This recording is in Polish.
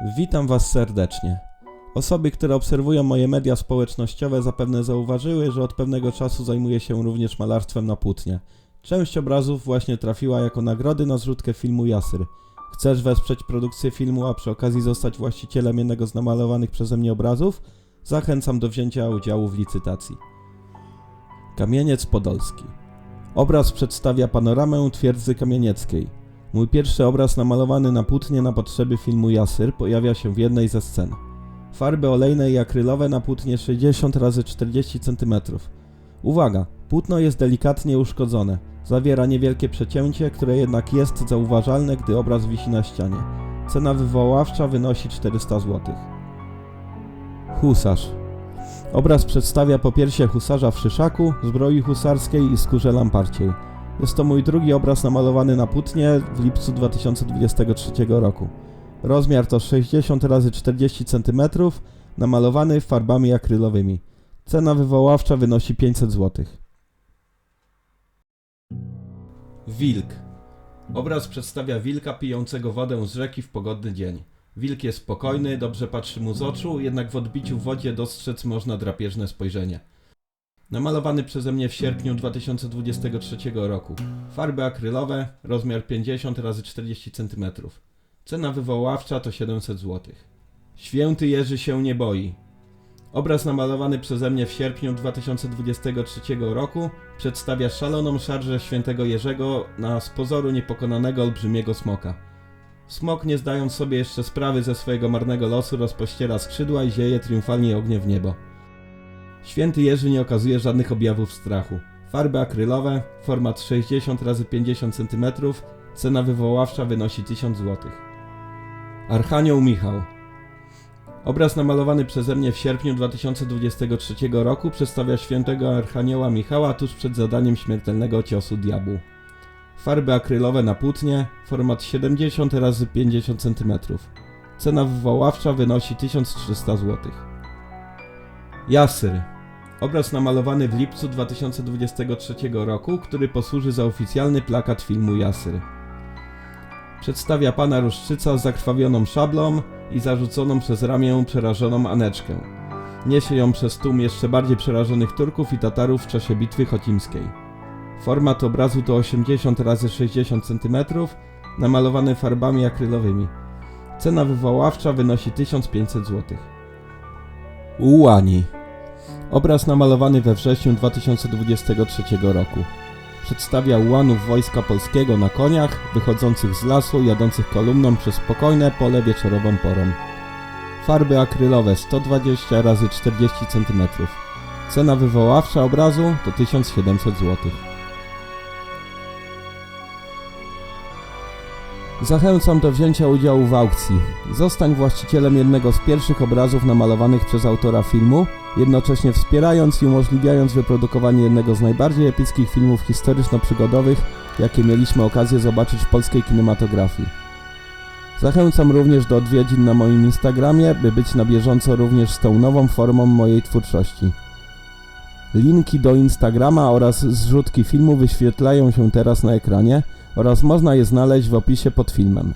Witam Was serdecznie. Osoby, które obserwują moje media społecznościowe zapewne zauważyły, że od pewnego czasu zajmuję się również malarstwem na płótnie. Część obrazów właśnie trafiła jako nagrody na zrzutkę filmu Jasyr. Chcesz wesprzeć produkcję filmu, a przy okazji zostać właścicielem jednego z namalowanych przeze mnie obrazów? Zachęcam do wzięcia udziału w licytacji. Kamieniec Podolski. Obraz przedstawia panoramę twierdzy kamienieckiej. Mój pierwszy obraz namalowany na płótnie na potrzeby filmu Jasyr pojawia się w jednej ze scen. Farby olejne i akrylowe na płótnie 60 x 40 cm. Uwaga! Płótno jest delikatnie uszkodzone. Zawiera niewielkie przecięcie, które jednak jest zauważalne, gdy obraz wisi na ścianie. Cena wywoławcza wynosi 400 zł. Husarz. Obraz przedstawia popiersie husarza w szyszaku, zbroi husarskiej i skórze lamparciej. Jest to mój drugi obraz namalowany na płótnie w lipcu 2023 roku. Rozmiar to 60 x 40 cm, namalowany farbami akrylowymi. Cena wywoławcza wynosi 500 zł. Wilk. Obraz przedstawia wilka pijącego wodę z rzeki w pogodny dzień. Wilk jest spokojny, dobrze patrzy mu z oczu, jednak w odbiciu w wodzie dostrzec można drapieżne spojrzenie. Namalowany przeze mnie w sierpniu 2023 roku. Farby akrylowe, rozmiar 50 x 40 cm. Cena wywoławcza to 700 zł. Święty Jerzy się nie boi. Obraz namalowany przeze mnie w sierpniu 2023 roku przedstawia szaloną szarżę świętego Jerzego na z pozoru niepokonanego olbrzymiego smoka. Smok, nie zdając sobie jeszcze sprawy ze swojego marnego losu, rozpościera skrzydła i zieje triumfalnie ognie w niebo. Święty Jerzy nie okazuje żadnych objawów strachu. Farby akrylowe, format 60 x 50 cm, cena wywoławcza wynosi 1000 zł. Archanioł Michał Obraz namalowany przeze mnie w sierpniu 2023 roku przedstawia świętego Archanioła Michała tuż przed zadaniem śmiertelnego ciosu diabłu. Farby akrylowe na płótnie, format 70 x 50 cm. Cena wywoławcza wynosi 1300 zł. Jasyr. Obraz namalowany w lipcu 2023 roku, który posłuży za oficjalny plakat filmu Jasyr. Przedstawia pana Ruszczyca z zakrwawioną szablą i zarzuconą przez ramię przerażoną Aneczkę. Niesie ją przez tłum jeszcze bardziej przerażonych Turków i Tatarów w czasie bitwy chocimskiej. Format obrazu to 80 x 60 cm, namalowany farbami akrylowymi. Cena wywoławcza wynosi 1500 zł. Ułani. Obraz namalowany we wrześniu 2023 roku. Przedstawia ułanów wojska polskiego na koniach, wychodzących z lasu, jadących kolumną przez spokojne pole wieczorową porą. Farby akrylowe 120 x 40 cm. Cena wywoławcza obrazu to 1700 zł. Zachęcam do wzięcia udziału w aukcji. Zostań właścicielem jednego z pierwszych obrazów namalowanych przez autora filmu, jednocześnie wspierając i umożliwiając wyprodukowanie jednego z najbardziej epickich filmów historyczno-przygodowych, jakie mieliśmy okazję zobaczyć w polskiej kinematografii. Zachęcam również do odwiedzin na moim Instagramie, by być na bieżąco również z tą nową formą mojej twórczości. Linki do Instagrama oraz zrzutki filmu wyświetlają się teraz na ekranie oraz można je znaleźć w opisie pod filmem.